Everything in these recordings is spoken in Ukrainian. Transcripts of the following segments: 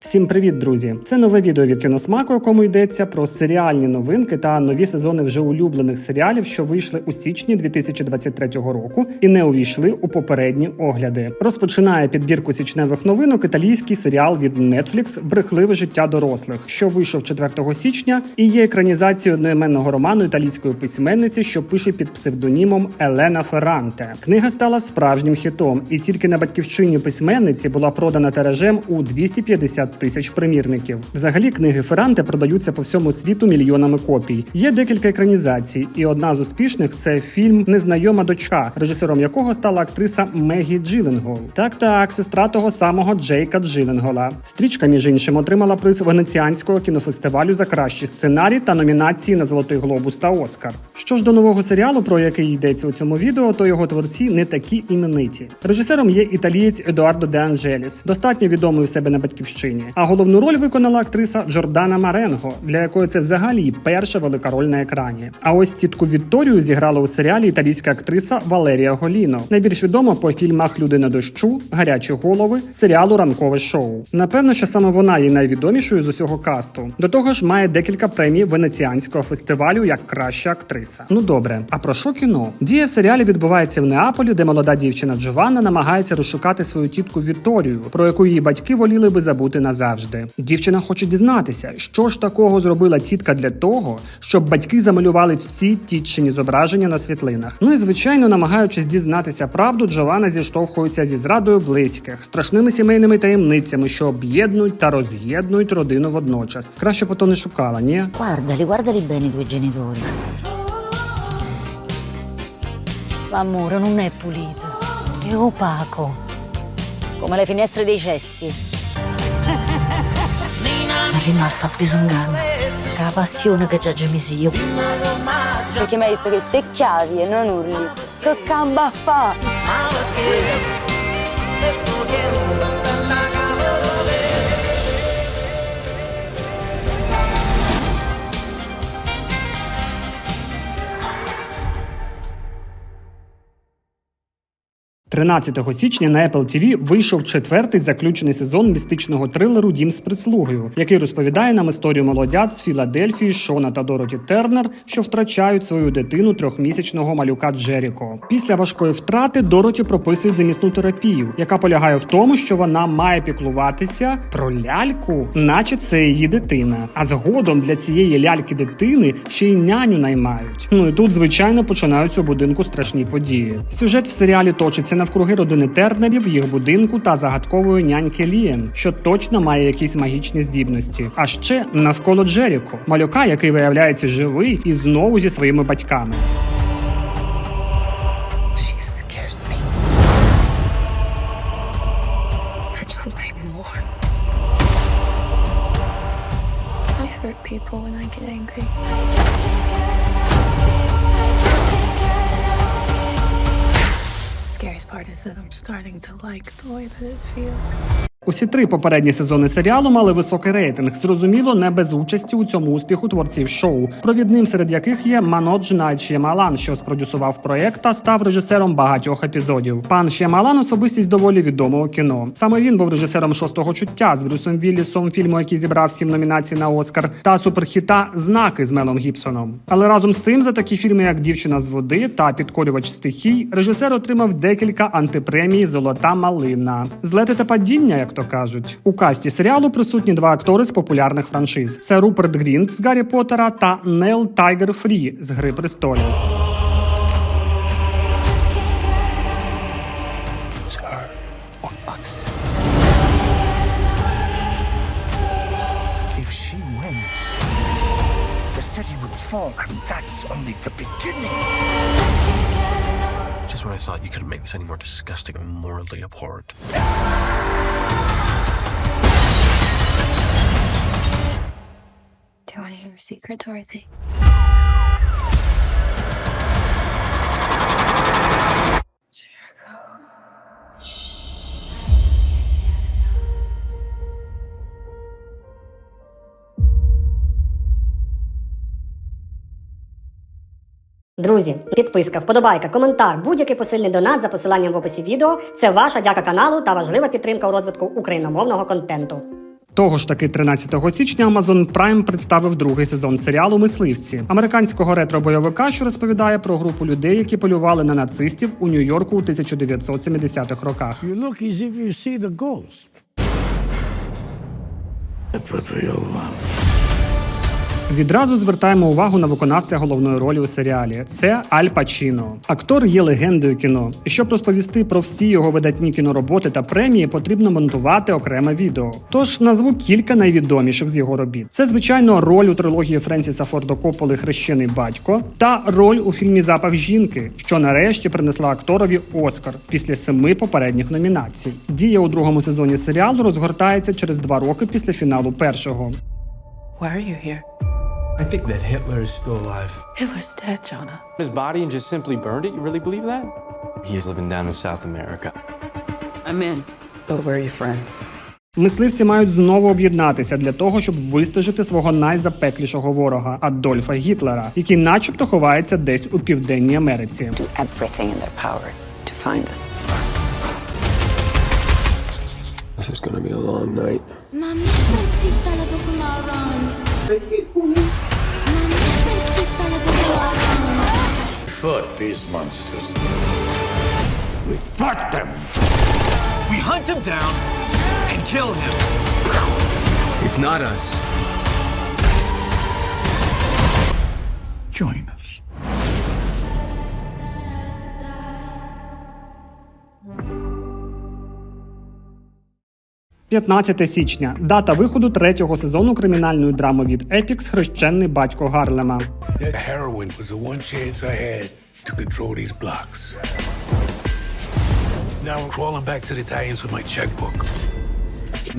Всім привіт, друзі! Це нове відео від кіносмаку, якому йдеться про серіальні новинки та нові сезони вже улюблених серіалів, що вийшли у січні 2023 року і не увійшли у попередні огляди. Розпочинає підбірку січневих новинок італійський серіал від Netflix Брехливе життя дорослих, що вийшов 4 січня, і є екранізацією одноіменного роману італійської письменниці, що пише під псевдонімом Елена Ферранте. Книга стала справжнім хітом, і тільки на батьківщині письменниці була продана тиражем у 250 тисяч примірників. Взагалі, книги Ферранте продаються по всьому світу мільйонами копій. Є декілька екранізацій, і одна з успішних це фільм Незнайома дочка, режисером якого стала актриса Мегі Джиленгол. Так, так, сестра того самого Джейка Джиленгола. Стрічка, між іншим, отримала приз Венеціанського кінофестивалю за кращий сценарій та номінації на Золотий Глобус та Оскар. Що ж до нового серіалу, про який йдеться у цьому відео, то його творці не такі імениті. Режисером є італієць Едуардо Де Анджеліс, достатньо відомий у себе на батьківщині. А головну роль виконала актриса Джордана Маренго, для якої це взагалі перша велика роль на екрані. А ось тітку Вікторію зіграла у серіалі італійська актриса Валерія Голіно. Найбільш відома по фільмах Люди на дощу, Гарячі голови, серіалу Ранкове шоу. Напевно, що саме вона є найвідомішою з усього касту. До того ж, має декілька премій венеціанського фестивалю як краща актриса. Ну добре, а про що кіно? Дія в серіалі відбувається в Неаполі, де молода дівчина Джованна намагається розшукати свою тітку Вікторію, про яку її батьки воліли би забути назавжди. Дівчина хоче дізнатися, що ж такого зробила тітка для того, щоб батьки замалювали всі тітчині зображення на світлинах. Ну і звичайно, намагаючись дізнатися правду, Джованна зіштовхується зі зрадою близьких, страшними сімейними таємницями, що об'єднують та роз'єднують родину водночас. Краще б то не шукала, ні? Guardali, guardali bene i tuoi genitori. L'amore non è pulito, è opaco, come le finestre dei cessi. Sono rimasta appesangata. È la passione che ha gemisi io. Perché mi ha detto che se chiavi e non urli, che camba fa? – 13 січня на Apple TV вийшов четвертий заключений сезон містичного трилеру Дім з прислугою, який розповідає нам історію молодят з Філадельфії Шона та Дороті Тернер, що втрачають свою дитину трьохмісячного малюка Джеріко. Після важкої втрати Дороті прописують замісну терапію, яка полягає в тому, що вона має піклуватися про ляльку, наче це її дитина. А згодом для цієї ляльки дитини ще й няню наймають. Ну і тут, звичайно, починаються у будинку страшні події. Сюжет в серіалі точиться навкруги родини Тернерів, їх будинку та загадкової няньки Лієн, що точно має якісь магічні здібності. А ще навколо Джеріко, малюка, який виявляється живий і знову зі своїми батьками. People when I get angry. Part is that I'm starting to like the way that it feels. Усі три попередні сезони серіалу мали високий рейтинг. Зрозуміло, не без участі у цьому успіху творців шоу, провідним серед яких є Манодж Найт Шємалан, що спродюсував проект та став режисером багатьох епізодів. Пан Шємалан особистість доволі відомого кіно. Саме він був режисером шостого чуття з Брюсом Віллісом, фільму, який зібрав сім номінацій на Оскар, та суперхіта Знаки з Мелом Гібсоном. Але разом з тим, за такі фільми, як Дівчина з води та Підкорювач стихій, режисер отримав декілька антипремій Золота малина. Злети та падіння, як то кажуть. У касті серіалу присутні два актори з популярних франшиз: це Руперт Грінт з Гаррі Поттера та Нел Тайгер Фрі з Гри престолів. City fall, and that's only the beginning. Just when I thought you couldn't make this any more disgusting and morally abhorrent. You want to hear a secret, Dorothy? Друзі, підписка, вподобайка, коментар, будь-який посильний донат за посиланням в описі відео це ваша дяка каналу та важлива підтримка у розвитку україномовного контенту. Того ж таки 13 січня Amazon Prime представив другий сезон серіалу Мисливці американського ретро-бойовика, що розповідає про групу людей, які полювали на нацистів у Нью-Йорку у 1970-х роках. You look as if you see the ghost. Відразу звертаємо увагу на виконавця головної ролі у серіалі. Це Аль Пачіно. Актор є легендою кіно. І щоб розповісти про всі його видатні кінороботи та премії, потрібно монтувати окреме відео. Тож назву кілька найвідоміших з його робіт. Це звичайно роль у трилогії Френсіса Фордо Копполи Хрещений батько та роль у фільмі Запах жінки, що нарешті принесла акторові Оскар після семи попередніх номінацій. Дія у другому сезоні серіалу розгортається через два роки після фіналу першого. Why are you here? I think that Hitler is still alive. Hitler's dead, Jonah. His body and just simply burned it? You really believe that? He's living down in South America. I'm in. But where are your friends? Мисливці мають знову об'єднатися для того, щоб вистежити свого найзапеклішого ворога Адольфа Гітлера, який, начебто, ховається десь у південній Америці. Do everything in their power to find us. This is gonna be a long night. We fought these monsters. We fought them. We hunt him down and kill him. If not us, Join us. 15 січня дата виходу третього сезону кримінальної драми від Епікс Хрещений батько Гарлема. That heroin was the one chance I had to control these blocks. Now I'm crawling back to the Italians with my checkbook.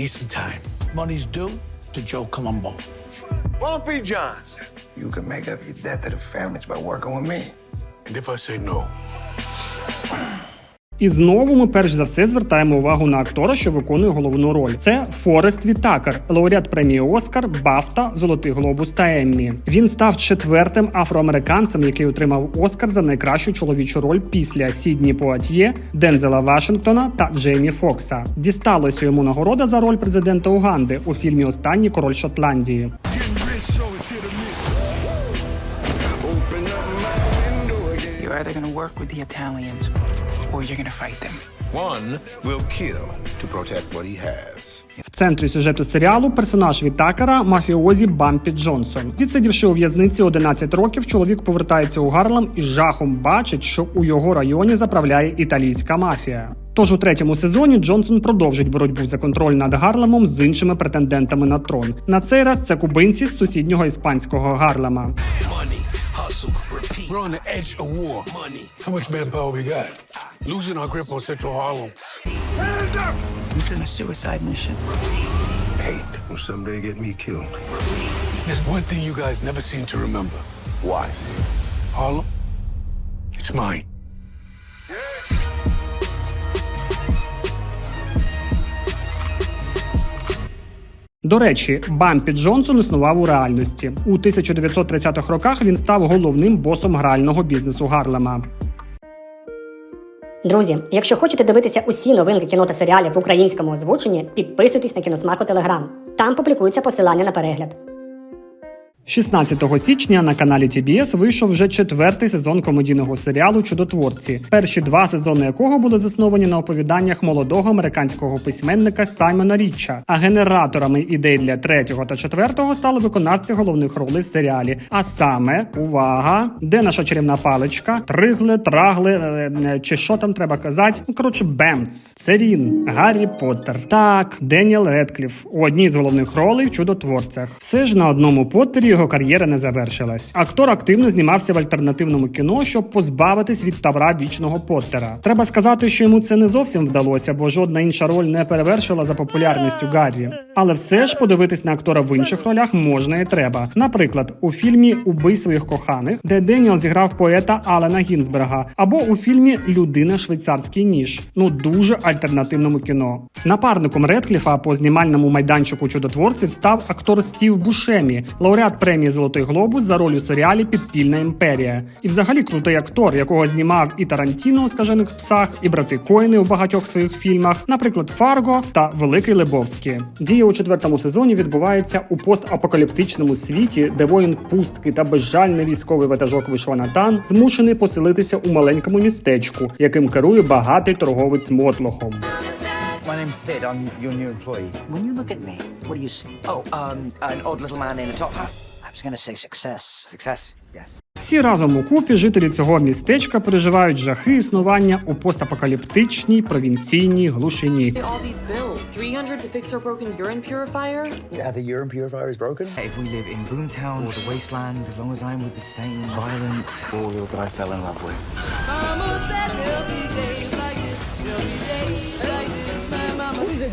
Need some time. Money's due to Joe Colombo. Bumpy Johnson. You can make up your debt to the families by working with me. And if I say no, І знову ми перш за все звертаємо увагу на актора, що виконує головну роль. Це Форест Вітакер, лауреат премії Оскар, Бафта, Золотий Глобус та Еммі. Він став четвертим афроамериканцем, який отримав Оскар за найкращу чоловічу роль після Сідні Пуатьє, Дензела Вашингтона та Джеймі Фокса. Дісталося йому нагорода за роль президента Уганди у фільмі Останній король Шотландії. Either gonna work with the Italians or you're gonna fight them. One will kill to protect what he has. В центрі сюжету серіалу персонаж Вітакера мафіозі Бампі Джонсон. Відсидівши у в'язниці 11 років, чоловік повертається у Гарлем і жахом бачить, що у його районі заправляє італійська мафія. Тож у третьому сезоні Джонсон продовжить боротьбу за контроль над Гарлемом з іншими претендентами на трон. На цей раз це кубинці з сусіднього іспанського Гарлема. money, hustle, repeat. We're on the edge of war. Money. How much manpower we got? Losing our grip on Central Harlem. Hands up! This is a suicide mission. Hate will someday get me killed. There's one thing you guys never seem to remember. Why? Harlem, it's mine. До речі, Бампі Джонсон існував у реальності. У 1930-х роках він став головним босом грального бізнесу Гарлема. Друзі, якщо хочете дивитися усі новинки кіно та серіалів в українському озвученні, підписуйтесь на кіносмаку Телеграм. Там публікується посилання на перегляд. 16 січня на каналі TBS вийшов вже четвертий сезон комедійного серіалу Чудотворці, перші два сезони якого були засновані на оповіданнях молодого американського письменника Саймона Річча. А генераторами ідей для третього та четвертого стали виконавці головних ролей в серіалі. А саме, увага, де наша чарівна паличка, тригли, трагли, е, е, чи що там треба казати? Ну коротше, Бемц. Це він, Гаррі Поттер. Так, Деніел Редкліф у одній з головних ролей в чудотворцях. Все ж на одному Поттері його кар'єра не завершилась. Актор активно знімався в альтернативному кіно, щоб позбавитись від тавра вічного Поттера. Треба сказати, що йому це не зовсім вдалося, бо жодна інша роль не перевершила за популярністю Гаррі. Але все ж подивитись на актора в інших ролях можна і треба. Наприклад, у фільмі Убий своїх коханих, де Деніел зіграв поета Алена Гінзберга, або у фільмі Людина швейцарський ніж. Ну дуже альтернативному кіно. Напарником Редкліфа по знімальному майданчику чудотворців став актор Стів Бушемі, лауреат премії Золотий глобус за роль у серіалі Підпільна імперія. І взагалі крутий актор, якого знімав і Тарантіно у скажених псах, і брати Коїни у багатьох своїх фільмах, наприклад, Фарго та Великий Лебовський. Дія у четвертому сезоні відбувається у постапокаліптичному світі, де воїн пустки та безжальний військовий ватажок Вишванатан змушений поселитися у маленькому містечку, яким керує багатий торговець мотлохом. My name's Sid. I'm your new employee. When you look at me, what do you see? Oh, um, an odd little man in a top hat. I was to say success. Success. Yes. Всі разом у купі жителі цього містечка переживають жахи існування у постапокаліптичній провінційній глушині. All these bills. 300 to fix our broken urine purifier? Yeah, the urine purifier is broken. If we live in Boomtown or the Wasteland, as long as I'm with the same violent warlord that I fell in love with.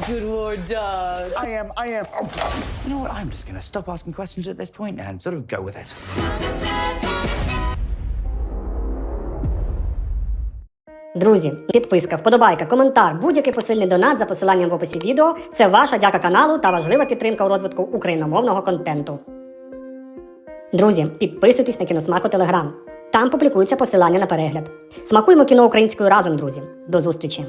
Good war dog. I am, I am. You know what? I'm just gonna stop asking questions at this point and sort of go with it. Друзі, підписка, вподобайка, коментар, будь-який посильний донат за посиланням в описі відео це ваша дяка каналу та важлива підтримка у розвитку україномовного контенту. Друзі, підписуйтесь на кіносмаку Телеграм. Там публікуються посилання на перегляд. Смакуємо кіно українською разом, друзі. До зустрічі!